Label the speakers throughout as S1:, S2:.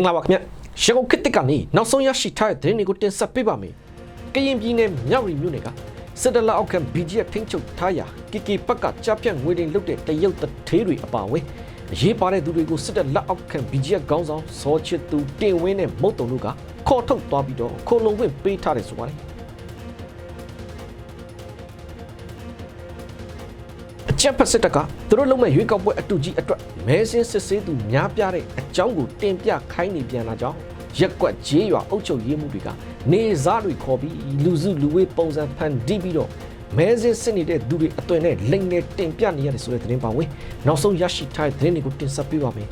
S1: င်္ဂလာပါခင်ဗျရန်ကုန်ခေတ်တစ်ကနေနောက်ဆုံးရရှိထားတဲ့သတင်းတွေကိုတင်ဆက်ပေးပါမယ်ကရင်ပြည်နယ်မြောက်ရီမြို့နယ်ကစစ်တလအောက်ခံ BGF ထိန်းချုပ်ထားရာ KK ဘက်ကကြားပြတ်ငွေတင်လုတ်တဲ့တရုတ်တထေးတွေအပါအဝင်အရေးပါတဲ့သူတွေကိုစစ်တပ်လက်အောက်ခံ BGF ခေါင်းဆောင်စောချစ်သူတင်ဝင်းနဲ့မုတ်တုံတို့ကခေါ်ထုတ်သွားပြီးတော့ခိုလုံဝင်ပေးထားတယ်ဆိုပါတယ် ချက်ဖက်စစ်တပ်ကသူတို့လုံးမဲ့ရွေးကောက်ပွဲအတူကြီးအတွက်မဲစင်းစစ်ဆေးသူများပြတဲ့အကြောင်းကိုတင်ပြခိုင်းနေပြန်လာကြောင်းရက်ကွက်ဂျေးရွာအုပ်ချုပ်ရေးမှုတွေကနေစားတွေခေါ်ပြီးလူစုလူဝေးပုံစံဖန်တီးပြီးတော့မဲစင်းစစ်နေတဲ့သူတွေအသွင်နဲ့လိမ်နေတင်ပြနေရတယ်ဆိုတဲ့သတင်းပါဝင်နောက်ဆုံးရရှိထားတဲ့သတင်းတွေကိုတင်ဆက်ပေးပါမယ်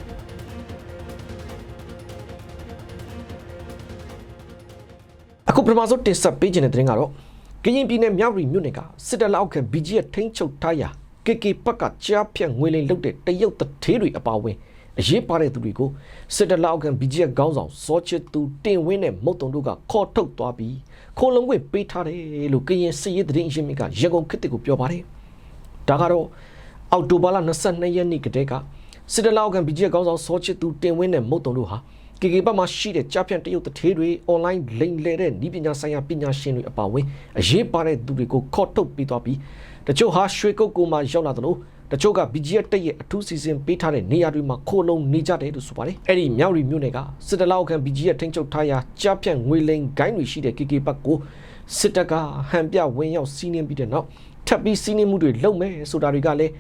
S1: အခုပထမဆုံးတင်ဆက်ပေးခြင်းတဲ့သတင်းကတော့ကရင်ပြည်နယ်မြောက်ရီမြို့နယ်ကစစ်တပ်လက်အောက်ခံ BGF ထိန်းချုပ်ထားရာ KK ဘက်ကကြားဖြတ်ငွေလိမ်လုပ်တဲ့တရုတ်တထေးတွေအပါအဝင်အရေးပါတဲ့သူတွေကိုစစ်တပ်လက်အောက်ခံ BGF ခေါင်းဆောင်စောချစ်သူတင်ဝင်းနဲ့မုတ်တုံတို့ကခေါ်ထုတ်သွားပြီးခိုးလုံခွင့်ပေးထားတယ်လို့ကရင်စစ်ရေးသတင်းအရင်းမြစ်ကရန်ကုန်ခေတ်တစ်ကိုပြောပါတယ်။ဒါကတော့အောက်တိုဘာလ22ရက်နေ့ကတည်းကစစ်တပ်လက်အောက်ခံ BGF ခေါင်းဆောင်စောချစ်သူတင်ဝင်းနဲ့မုတ်တုံတို့ဟာ KK ဘက်မှာရှိတဲ့ကြားဖြတ်တရုတ်တထေးတွေ online လိမ်လည်တဲ့ဤပညာဆိုင်ရာပညာရှင်တွေအပါအဝင်အရေးပါတဲ့သူတွေကိုခေါ်ထုတ်ပေးသွားပြီးတချို့ဟာရွှေကုတ်ကိုမှရောက်လာတယ်လို့တချို့က BGF တက်ရဲ့အထူးစီစဉ်ပေးထားတဲ့နေရာတွေမှာခိုးလုံနေကြတယ်လို့ဆိုပါတယ်အဲ့ဒီမြောက်ရီမြို့နယ်ကစစ်တလောက်ခံ BGF ထိန်းချုပ်ထားရာကြားဖြတ်ငွေလိမ်ဂိုင်းတွေရှိတဲ့ KK ဘက်ကိုစစ်တပ်ကဟန်ပြဝင်ရောက်စီးနင်းပြီးတဲ့နောက်ထပ်ပြီးစီးနင်းမှုတွေလုပ်မယ်ဆိုတာတွေကလည်း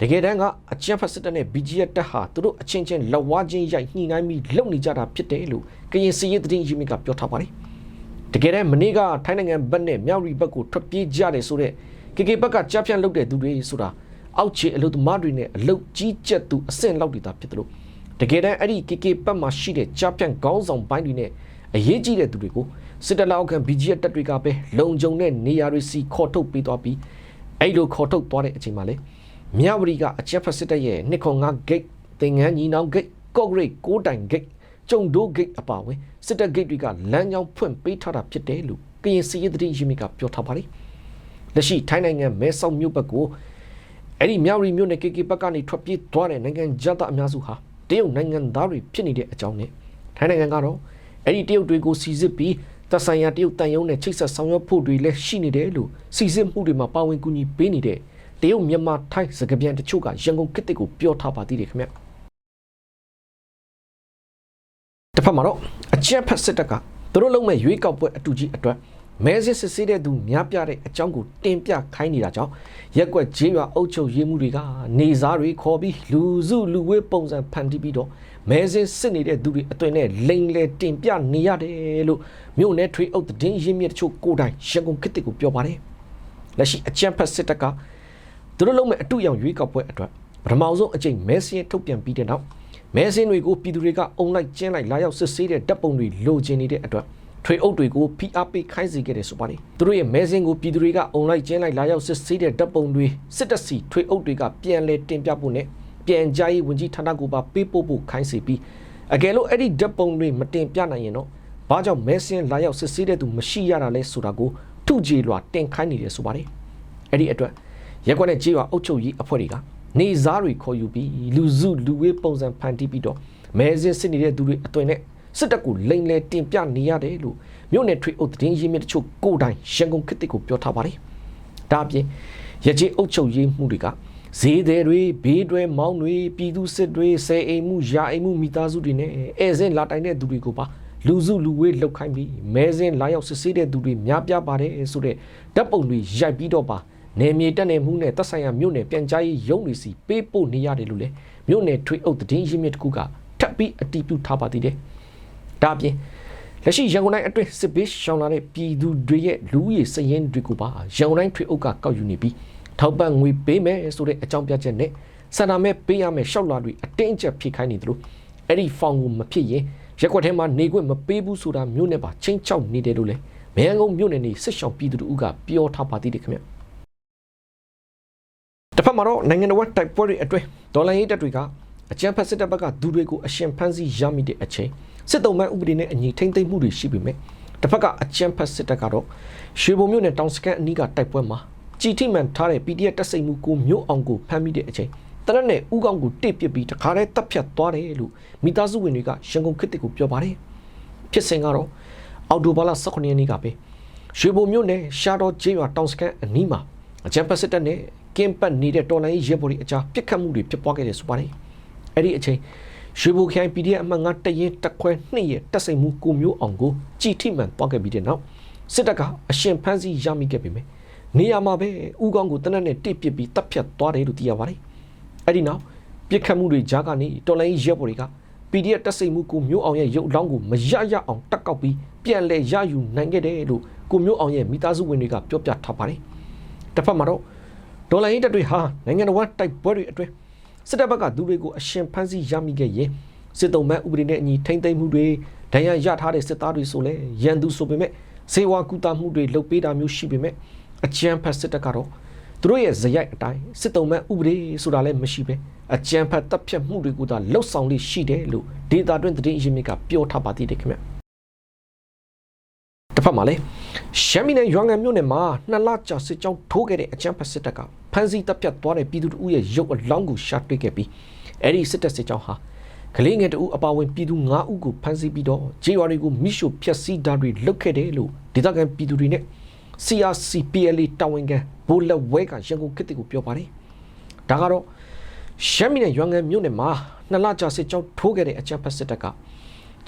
S1: တကယ်တမ်းကအကြမ်းဖက်စစ်တပ်နဲ့ BGF တပ်ဟာသူတို့အချင်းချင်းလက်ဝါးချင်းရိုက်ညှိနှိုင်းပြီးလုပ်နေကြတာဖြစ်တယ်လို့ကရင်စီရေးသတင်းရင်းမြစ်ကပြောထားပါတယ်တကယ်တမ်းမနေ့ကထိုင်းနိုင်ငံဘက်နဲ့မြောက်ရီဘက်ကိုထွက်ပြေးကြတယ်ဆိုတဲ့ KK ဘက်ကကြားဖြတ်လုပ်တဲ့သူတွေဆိုတာအောက်ခြေအလုပ်သမားတွေနဲ့အလုပ်ကြီးကျက်သူအဆင့်လောက်တွေသာဖြစ်တယ်လို့တကယ်တမ်းအဲ့ဒီ KK ဘက်မှာရှိတဲ့ကြားဖြတ်ခေါင်းဆောင်ပိုင်းတွေနဲ့အရေးကြီးတဲ့သူတွေကိုစစ်တပ်လက်အောက်ခံ BGF တပ်တွေကပဲလုံခြုံတဲ့နေရာတွေစီခေါ်ထုတ်ပေးသွားပြီးအဲ့လိုခေါ်ထုတ်သွားတဲ့အချိန်မှာလေ မြဝတီကအချက်ဖက်စစ်တပ်ရဲ့နှစ်ခွန်ငါဂိတ်တင်ငန်းညီနောင်ဂိတ်ကော့ဂရိတ်ကိုတိုင်ဂိတ်ကျုံဒိုးဂိတ်အပါအဝင်စစ်တပ်ဂိတ်တွေကလမ်းကြောင်းဖွင့်ပေးထားတာဖြစ်တယ်လို့ကရင်စီရေးသတင်းရင်းမြစ်ကပြောထားပါတယ်လက်ရှိထိုင်းနိုင်ငံမဲဆောက်မြို့ဘက်ကိုအဲ့ဒီမြောက်ရီမြို့နယ် KK ဘက်ကနေထွက်ပြေးသွားတဲ့နိုင်ငံဂျတ်သားအများစုဟာတရုတ်နိုင်ငံသားတွေဖြစ်နေတဲ့အကြောင်းနဲ့ထိုင်းနိုင်ငံကတော့အဲ့ဒီတရုတ်တွေကိုစီစစ်ပြီးသက်ဆိုင်ရာတရုတ်တန်ယုံနဲ့ချိတ်ဆက်ဆောင်ရွက်ဖို့တွေလည်းရှိနေတယ်လို့စီစစ်မှုတွေမှာပါဝင်ကူညီပေးနေတဲ့ တရုတ်မြန်မာထိုင်းစကားပြန်တချို့ကရန်ကုန်ခေတ်တစ်ကိုပြောထားပါသေးတယ်ခင်ဗျတစ်ဖက်မှာတော့အကြက်ဖက်စစ်တပ်ကသူတို့လုံးမဲ့ရွေးကောက်ပွဲအတူကြီးအတွက်မဲစစ်စစ်ဆေးတဲ့သူများပြတဲ့အကြောင်းကိုတင်ပြခိုင်းနေတာကြောင့်ရက်ကွက်ဂျေးရွာအုပ်ချုပ်ရေးမှုတွေကနေစားတွေခေါ်ပြီးလူစုလူဝေးပုံစံဖန်တီးပြီးတော့မဲစစ်စစ်နေတဲ့သူတွေအသွင်နဲ့လိန်လေတင်ပြနေရတယ်လို့မြို့နယ်ထွေအုပ်သတင်းရင်းမြစ်တချို့ကိုယ်တိုင်ရန်ကုန်ခေတ်တစ်ကိုပြောပါတယ်လက်ရှိအကြက်ဖက်စစ်တပ်က သူတို့လုံးမဲ့အတူရောင်ရွေးကောက်ပွဲအတွက်ပထမဆုံးအကြိမ်မဲစင်းထုတ်ပြန်ပြီးတဲ့နောက်မဲစင်းတွေကိုပြည်သူတွေကအုံလိုက်ကျင်းလိုက်လာရောက်စစ်ဆေးတဲ့တပ်ပုံတွေလိုချင်နေတဲ့အတွက်ထွေအုပ်တွေကိုဖိအားပေးခိုင်းစေခဲ့တယ်ဆိုပါတယ်သူတို့ရဲ့မဲစင်းကိုပြည်သူတွေကအုံလိုက်ကျင်းလိုက်လာရောက်စစ်ဆေးတဲ့တပ်ပုံတွေစစ်တပ်စီထွေအုပ်တွေကပြန်လဲတင်ပြဖို့နဲ့ပြန်ကြားရေးဝန်ကြီးဌာနကိုပါပေးပို့ဖို့ခိုင်းစေပြီးအကယ်လို့အဲ့ဒီတပ်ပုံတွေမတင်ပြနိုင်ရင်တော့ဘာကြောင့်မဲစင်းလာရောက်စစ်ဆေးတဲ့သူမရှိရတာလဲဆိုတာကိုထုကြည်လွာတင်ခိုင်းနေတယ်ဆိုပါတယ်အဲ့ဒီအတွက် ရက်ကွက်တဲ့ကြေးရွာအုပ်ချုပ်ရေးအဖွဲ့တွေကနေစားတွေခေါ်ယူပြီးလူစုလူဝေးပုံစံဖန်တီးပြီးတော့မဲစင်းစစ်နေတဲ့သူတွေအသွင်နဲ့စစ်တပ်ကိုလိန်လေတင်ပြနေရတယ်လို့မြို့နယ်ထွေအုပ်သတင်းရင်းမြစ်တချို့ကိုယ်တိုင်ရန်ကုန်ခေတ်ကိုပြောထားပါတယ်။ဒါအပြင်ရကြေးအုပ်ချုပ်ရေးမှုတွေကဈေးသည်တွေဘေးတွဲမောင်းတွေပြည်သူစစ်တွေဆယ်အိမ်မှုယာအိမ်မှုမိသားစုတွေနဲ့အဲစင်လာတိုင်တဲ့သူတွေကိုပါလူစုလူဝေးလောက်ခိုင်းပြီးမဲစင်းလာရောက်စစ်ဆေးတဲ့သူတွေများပြားပါတယ်ဆိုတဲ့ဓာတ်ပုံတွေရိုက်ပြီးတော့ပါ နယ်မြေတက်နေမှုနဲ့သက်ဆိုင်ရာမြို့နယ်ပြန်ကြားရေးရုံးတွေစီပေးပို့နေရတယ်လို့လေမြို့နယ်ထွေအုပ်သတင်းရင်းမြစ်တစ်ခုကထပ်ပြီးအတည်ပြုထားပါသေးတယ်။ဒါအပြင်လက်ရှိရန်ကုန်တိုင်းအတွင်းစစ်ဘေးရှောင်လာတဲ့ပြည်သူတွေရဲ့လူဦးရေစည်ရင်းတွေကိုပါရန်ကုန်တိုင်းထွေအုပ်ကကောက်ယူနေပြီးထောက်ပံ့ငွေပေးမယ်ဆိုတဲ့အကြောင်းပြချက်နဲ့စန္ဒာမဲ့ပေးရမယ်ရှောက်လာတွေအတင်းအကျပ်ဖြည့်ခိုင်းနေတယ်လို့အဲ့ဒီဖောင်ကိုမဖြစ်ရင်ရက်ွက်ထဲမှာနေခွင့်မပေးဘူးဆိုတာမျိုးနဲ့ပါချင်းချောက်နေတယ်လို့လေမယန်းကုန်းမြို့နယ်နေစစ်ရှောင်ပြည်သူတို့ကပြောထားပါသေးတယ်ခင်ဗျ တစ်ဖက်မှာတော့နိုင်ငံတော်တိုက်ပွဲတွေအတွင်းဒေါ်လာရေးတပ်တွေကအကြမ်းဖက်စစ်တပ်ဘက်ကဒူတွေကိုအရှင်ဖမ်းဆီးရမိတဲ့အချိန်စစ်တုံးမဲ့ဥပဒေနဲ့အညီထိမ့်သိမ့်မှုတွေရှိပေမဲ့တစ်ဖက်ကအကြမ်းဖက်စစ်တပ်ကတော့ရွှေဘုံမြို့နယ်တောင်စကန်အနီးကတိုက်ပွဲမှာကြည်ထိမှန်ထားတဲ့ PDF တပ်စိတ်မှုကိုမျိုးအောင်ကိုဖမ်းမိတဲ့အချိန်တရက်နဲ့ဥကောင်းကိုတိတ်ပစ်ပြီးတခါတည်းတပ်ဖြတ်သွားတယ်လို့မိသားစုဝင်တွေကရန်ကုန်ခေတ်တစ်ကိုပြောပါတယ်ဖြစ်စဉ်ကတော့အော်တိုဘာလ18ရက်နေ့ကပဲရွှေဘုံမြို့နယ်ရှာတော်ကျေးရွာတောင်စခန်းအနီးမှာအကြံပတ်စစ်တပ်နဲ့ ကင်းပတ်နေတဲ့တော်လိုင်းရဲဘော်တွေအကြားပြစ်ခတ်မှုတွေဖြစ်ပွားခဲ့တယ်ဆိုပါတယ်အဲ့ဒီအချိန်ရွှေဘိုခိုင် PDF အမှတ်9တရင်တက်ခွဲ2ရဲ့တက်စိန်မှုကိုမျိုးအောင်ကိုကြည်ထိမှန်သွားခဲ့ပြီးတဲ့နောက်စစ်တပ်ကအရှင်ဖမ်းဆီးရမိခဲ့ပြီမယ်နေရာမှာပဲဥကောင်းကိုတနက်နဲ့တိပစ်ပြီးတပ်ဖြတ်သွားတယ်လို့သိရပါတယ်အဲ့ဒီနောက်ပြစ်ခတ်မှုတွေကြားကနေတော်လိုင်းရဲဘော်တွေက PDF တက်စိန်မှုကိုမျိုးအောင်ရဲ့ရုပ်အလောင်းကိုမရရအောင်တက်ကောက်ပြီးပြန်လဲရယူနိုင်ခဲ့တယ်လို့ကိုမျိုးအောင်ရဲ့မိသားစုဝင်တွေကပြောပြထားပါတယ်တစ်ဖက်မှာတော့ ဒေါ်လာရင်းတပ်တွေဟာနိုင်ငံတော်တိုက်ပွဲတွေအတွင်းစစ်တပ်ဘက်ကသူတွေကိုအရှင်ဖမ်းဆီးရမိခဲ့ရင်စစ်တုံးမဲ့ဥပဒေနဲ့အညီထိမ့်သိမ်းမှုတွေဒဏ်ရာရထားတဲ့စစ်သားတွေဆိုလဲရန်သူဆိုပေမဲ့စေဝါကူတာမှုတွေလုပ်ပေးတာမျိုးရှိပေမဲ့အကြမ်းဖက်စစ်တပ်ကတော့သူတို့ရဲ့ဇယိုက်အတိုင်းစစ်တုံးမဲ့ဥပဒေဆိုတာလည်းမရှိပဲအကြမ်းဖက်တပ်ဖြတ်မှုတွေကိုသာလှုပ်ဆောင်လေးရှိတယ်လို့ဒေတာတွင်သတင်းအရင်းမြစ်ကပြောထားပါသေးတယ်ခင်ဗျတစ်ဖက်မှာလည်း ရှမ်းပြည်နယ်ရွာငံမြို့နယ်မှာနှစ်လကြာစစ်ကြောင်းထိုးခဲ့တဲ့အကြမ်းဖက်စစ်တပ်ကဖမ်းဆီးတပ်ဖြတ်သွားတဲ့ပြည်သူတို့ရဲ့ရုပ်အလောင်းကိုရှာတွေ့ခဲ့ပြီးအဲ့ဒီစစ်တပ်စစ်ကြောင်းဟာကလေးငယ်တဦးအပါအဝင်ပြည်သူ9ဦးကိုဖမ်းဆီးပြီးတော့ဂျေဝါတွေကိုမိရှုဖျက်ဆီးတာတွေလုပ်ခဲ့တယ်လို့ဒေသခံပြည်သူတွေနဲ့ CRCPLA တာဝန်ခံဘိုးလက်ဝဲကရန်ကုန်ခေတ်ကိုပြောပါတယ်ဒါကတော့ရှမ်းပြည်နယ်ရွာငံမြို့နယ်မှာနှစ်လကြာစစ်ကြောင်းထိုးခဲ့တဲ့အကြမ်းဖက်စစ်တပ်က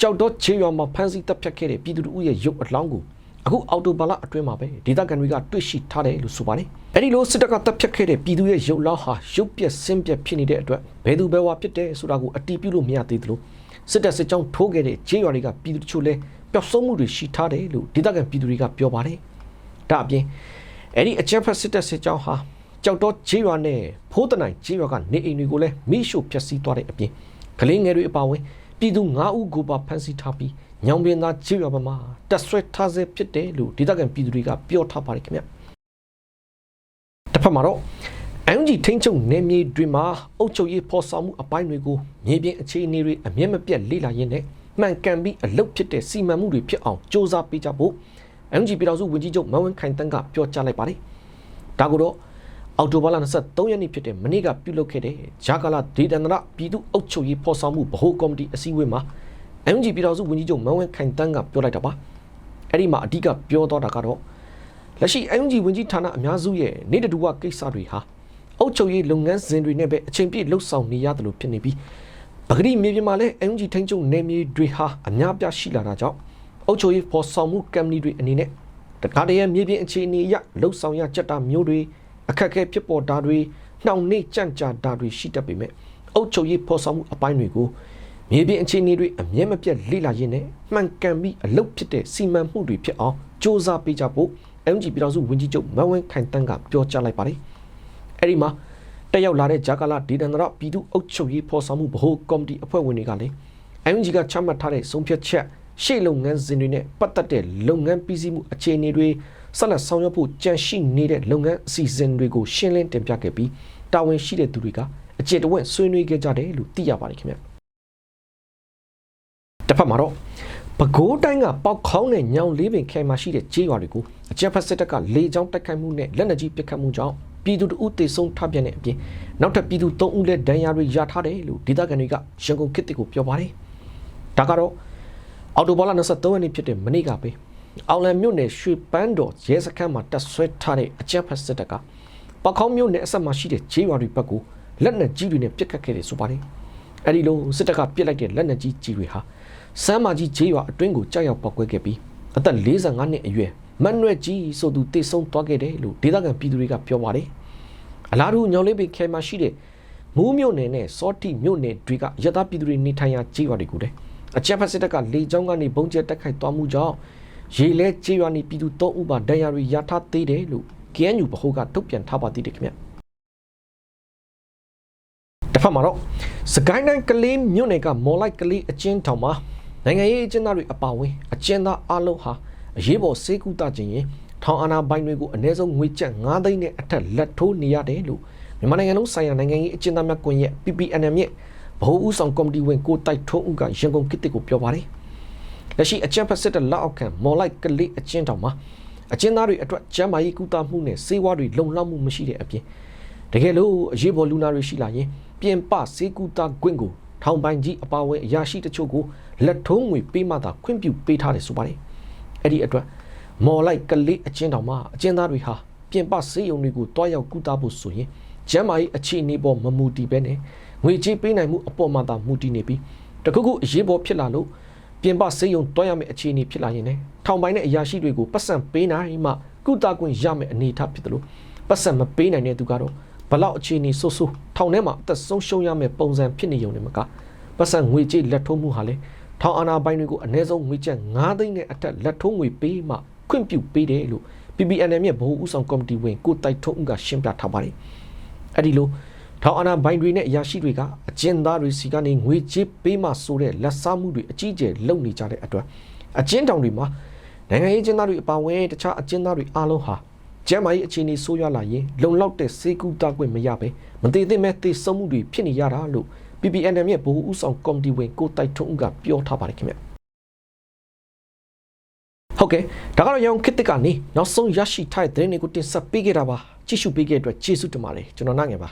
S1: ကြောက်တော့ချေရွာမှာဖမ်းဆီးတပ်ဖြတ်ခဲ့တဲ့ပြည်သူတို့ရဲ့ရုပ်အလောင်းကို အခုအော်တိုဘာလအတွင်းမှာပဲဒေသခံတွေကတွေ့ရှိထားတယ်လို့ဆိုပါတယ်။အဲဒီလိုစစ်တပ်ကတပ်ဖြတ်ခဲ့တဲ့ပြည်သူရဲ့ရုပ်လောင်းဟာရုပ်ပြက်ဆင်းပြက်ဖြစ်နေတဲ့အတွက်ဘယ်သူဘယ်ဝါဖြစ်တယ်ဆိုတာကိုအတီးပြုလို့မရသေးသလိုစစ်တပ်စစ်ကြောင်းထိုးခဲ့တဲ့ခြေရွာတွေကပြည်သူတချို့လည်းပျောက်ဆုံးမှုတွေရှိထားတယ်လို့ဒေသခံပြည်သူတွေကပြောပါတယ်။ဒါအပြင်အဲဒီအကြမ်းဖက်စစ်တပ်စစ်ကြောင်းဟာကြောက်တော့ခြေရွာနဲ့ဖိုးတနိုင်ခြေရွာကနေအိမ်တွေကိုလည်းမိရှို့ဖျက်ဆီးသွားတဲ့အပြင်ကလေးငယ်တွေအပါအဝင် ပြည်သူ9ဦးကိုပါဖမ်းဆီးထားပြီးညောင်ပင်သားခြေရွာဘက်မှာတက်ဆွဲထားစေဖြစ်တယ်လို့ဒေသခံပြည်သူတွေကပြောထားပါတယ်ခင်ဗျတစ်ဖက်မှာတော့အန်ဂျီထိန်းချုပ်နယ်မြေတွေမှာအုပ်ချုပ်ရေးဖော်ဆောင်မှုအပိုင်းတွေကိုမြေပြင်အခြေအနေတွေအမျက်မပြတ်လေ့လာရင်းနဲ့မှန်ကန်ပြီးအလုတ်ဖြစ်တဲ့စီမံမှုတွေဖြစ်အောင်စ조사ပေးကြဖို့အန်ဂျီပြည်တော်စုဝန်ကြီးချုပ်မန်ဝင်းခိုင်တန်းကပြောကြားလိုက်ပါတယ်ဒါကိုတော့ အောက်တိုဘာလ23ရက်နေ့ဖြစ်တဲ့မနေ့ကပြုလုပ်ခဲ့တဲ့ဂျာကာလာဒေသန္တရပြည်သူ့အုပ်ချုပ်ရေးဖော်ဆောင်မှုဗဟိုကော်မတီအစည်းအဝေးမှာ MG ပြည်တော်စုဝန်ကြီးချုပ်မန်ဝင်းခိုင်တန်းကပြောလိုက်တာပါအဲ့ဒီမှာအဓိကပြောတော့တာကတော့လက်ရှိ MG ဝန်ကြီးဌာနအများစုရဲ့နေတတူဝကိစ္စတွေဟာအုပ်ချုပ်ရေးလုပ်ငန်းစဉ်တွေနဲ့ပဲအချိန်ပြည့်လှုပ်ဆောင်နေရတယ်လို့ဖြစ်နေပြီးပဂရိမြေပြင်မှာလည်း MG ထိန်းချုပ်နေမြေတွေဟာအများပြားရှိလာတာကြောင့်အုပ်ချုပ်ရေးဖော်ဆောင်မှုကမ်ပဏီတွေအနေနဲ့တခါတည်းမြေပြင်အခြေအနေအရလှုပ်ဆောင်ရကြတာမျိုးတွေ အခက်အခဲဖြစ်ပေါ်တာတွေနှောင့်နှေးကြန့်ကြာတာတွေရှိတတ်ပေမဲ့အုပ်ချုပ်ရေးဖော်ဆောင်မှုအပိုင်းတွေကိုမြေပြင်အခြေအနေတွေအမြဲမပြတ်လေ့လာရင်းနဲ့မှန်ကန်ပြီးအလုပ်ဖြစ်တဲ့စီမံမှုတွေဖြစ်အောင်စ조사ပေးကြဖို့ MG ပြည်တော်စုဝန်ကြီးချုပ်မန်ဝင်းခိုင်တန်းကပြောကြားလိုက်ပါတယ်။အဲဒီမှာတက်ရောက်လာတဲ့ဂျာကာလာဒေသန္တရပြည်သူ့အုပ်ချုပ်ရေးဖော်ဆောင်မှုဗဟိုကော်မတီအဖွဲ့ဝင်တွေကလည်း MG ကချမှတ်ထားတဲ့ဆုံးဖြတ်ချက်ရှေ့လုပ်ငန်းစဉ်တွေနဲ့ပတ်သက်တဲ့လုပ်ငန်းပြီးစီးမှုအခြေအနေတွေ ဆက်လက်ဆောင်ရွက်ဖို့ကြံရှိနေတဲ့လုပ်ငန်းအစီအစဉ်တွေကိုရှင်းလင်းတင်ပြခဲ့ပြီးတာဝန်ရှိတဲ့သူတွေကအကျေတဝက်ဆွေးနွေးခဲ့ကြတယ်လို့သိရပါတယ်ခင်ဗျတစ်ဖက်မှာတော့ပဲခူးတိုင်းကပေါက်ခေါင်းနဲ့ညောင်လေးပင်ခဲမှာရှိတဲ့ကျေးရွာတွေကိုအကြက်ဖက်စစ်တပ်ကလေကြောင်းတိုက်ခိုက်မှုနဲ့လက်နက်ကြီးပစ်ခတ်မှုကြောင့်ပြည်သူတအုပ်တေဆုံးထပြန်တဲ့အပြင်နောက်ထပ်ပြည်သူ၃ဦးလည်းဒဏ်ရာတွေရထားတယ်လို့ဒေသခံတွေကရန်ကုန်ခေတ်တစ်ကိုပြောပါတယ်ဒါကတော့အော်တိုဘာလ23ရက်နေ့ဖြစ်တဲ့မနေ့ကပဲ အောင်လံမြို့နယ်ရွှေပန်းတော်ရဲစခန်းမှာတပ်ဆွဲထားတဲ့အကြမ်းဖက်စစ်တပ်ကပခောင်းမြို့နယ်အဆက်မှာရှိတဲ့ဂျေးရွာတွေဘက်ကိုလက်နက်ကြီးတွေနဲ့ပစ်ခတ်ခဲ့တယ်ဆိုပါတယ်။အဲဒီလိုစစ်တပ်ကပစ်လိုက်တဲ့လက်နက်ကြီးကြီးတွေဟာစမ်းမာကြီးဂျေးရွာအတွင်းကိုကြောက်ရောက်ပောက်ကွဲခဲ့ပြီးအသက်45နှစ်အရွယ်မန်နွယ်ကြီးဆိုသူတေဆုံးသွားခဲ့တယ်လို့ဒေသခံပြည်သူတွေကပြောပါတယ်။အလားတူညောင်လေးပေခဲမှာရှိတဲ့မူးမြို့နယ်နဲ့စောတိမြို့နယ်တွေကရသပြည်သူတွေနေထိုင်ရာဂျေးရွာတွေကိုလည်းအကြမ်းဖက်စစ်တပ်ကလေကြောင်းကနေပုံကျဲတက်ခိုက်သွားမှုကြောင့် ရေလဲကျေးရွာနေပြည်သူ၃ဦးပါဒဏ်ရာတွေရထားသေးတယ်လို့ KNU ဗဟိုကထုတ်ပြန်ထားပါသေးတယ်ခင်ဗျတစ်ဖက်မှာတော့စကိုင်းတိုင်းကလေးမြို့နယ်ကမော်လိုက်ကလေးအချင်းထောင်မှာနိုင်ငံရေးအကျဉ်းသားတွေအပါအဝင်အကျဉ်းသားအလုံးဟာအရေးပေါ်စေကူတာခြင်းရင်ထောင်အာဏာပိုင်တွေကိုအ ਨੇ ဆုံးငွေကျပ်9သိန်းနဲ့အထက်လက်ထိုးနေရတယ်လို့မြန်မာနိုင်ငံလုံးဆိုင်ရာနိုင်ငံရေးအကျဉ်းသားများကွန်ရက် PPNM ရဲ့ဗဟိုဦးဆောင်ကော်မတီဝင်ကိုတိုက်ထုံးဦးကရန်ကုန်ကိတစ်ကိုပြောပါတယ် လက်ရှိအကြံဖက်စစ်တဲ့လက်အောက်ခံမော်လိုက်ကလေးအချင်းတောင်မှာအချင်းသားတွေအတွက်ကျန်းမာရေးကုသမှုနဲ့စေဝါတွေလုံလောက်မှုမရှိတဲ့အပြင်တကယ်လို့အရေးပေါ်လူနာတွေရှိလာရင်ပြင်ပစေကူတာကွင်းကိုထောင်ပိုင်ကြီးအပါအဝင်အရာရှိတချို့ကိုလက်ထုံးငွေပေးမှသာခွင့်ပြုပေးထားတယ်ဆိုပါတယ်အဲ့ဒီအတွက်မော်လိုက်ကလေးအချင်းတောင်မှအချင်းသားတွေဟာပြင်ပစေယုံတွေကိုတွားရောက်ကူတာဖို့ဆိုရင်ကျမ်းမာရေးအခြေအနေပေါ်မမူတည်ပဲနဲ့ငွေကြေးပေးနိုင်မှုအပေါ်မှာသာမူတည်နေပြီးတခုခုအရေးပေါ်ဖြစ်လာလို့ ပြင်ပစေယုံတွားရမယ့်အခြေအနေဖြစ်လာရင်လည်းထောင်ပိုင်တဲ့အရာရှိတွေကိုပတ်စံပေးနိုင်မှကုတာကွင့်ရမယ့်အနေအထားဖြစ်တယ်လို့ပတ်စံမပေးနိုင်တဲ့သူကတော့ဘလောက်အခြေအနေဆိုးဆိုးထောင်ထဲမှာအသက်ဆုံးရှုံးရမယ့်ပုံစံဖြစ်နေုံနဲ့မကပတ်စံငွေကြေးလက်ထုံးမှုဟာလေထောင်အာဏာပိုင်တွေကိုအ ਨੇ ဆုံးငွေကျပ်9သိန်းနဲ့အထက်လက်ထုံးငွေပေးမှခွင့်ပြုပေးတယ်လို့ PPNM ရဲ့ဗဟိုဥဆောင်ကော်မတီဝင်ကိုတိုက်ထုံးဦးကရှင်းပြထားပါတယ်အဲ့ဒီလို ထောင်အာဏာပိုင်တွေနဲ့အရာရှိတွေကအကျဉ်းသားတွေစီကနေငွေကြေးပေးမှဆိုတဲ့လက်စားမှုတွေအကြီးအကျယ်လုပ်နေကြတဲ့အတွက်အကျဉ်းတောင်တွေမှာနိုင်ငံရေးအကျဉ်းသားတွေအပါအဝင်တခြားအကျဉ်းသားတွေအားလုံးဟာကျမ်းမာရေးအခြေအနေဆိုးရွားလာရင်လုံလောက်တဲ့စေကူတာခွင့်မရပဲမသေးသင့်မဲ့သေဆုံးမှုတွေဖြစ်နေရတာလို့ PPNM ရဲ့ဗဟိုဥဆောင်ကော်မတီဝင်ကိုတိုက်ထုံးဦးကပြောထားပါတယ်ခင်ဗျဟုတ်ကဲ့ဒါကတော့ရောင်ခစ်တစ်ကနေနောက်ဆုံးရရှိထားတဲ့သတင်းတွေကိုတင်ဆက်ပေးခဲ့တာပါကြည့်ရှုပေးခဲ့တဲ့အတွက်ကျေးဇူးတင်ပါတယ်ကျွန်တော်နိုင်ငယ်ပါ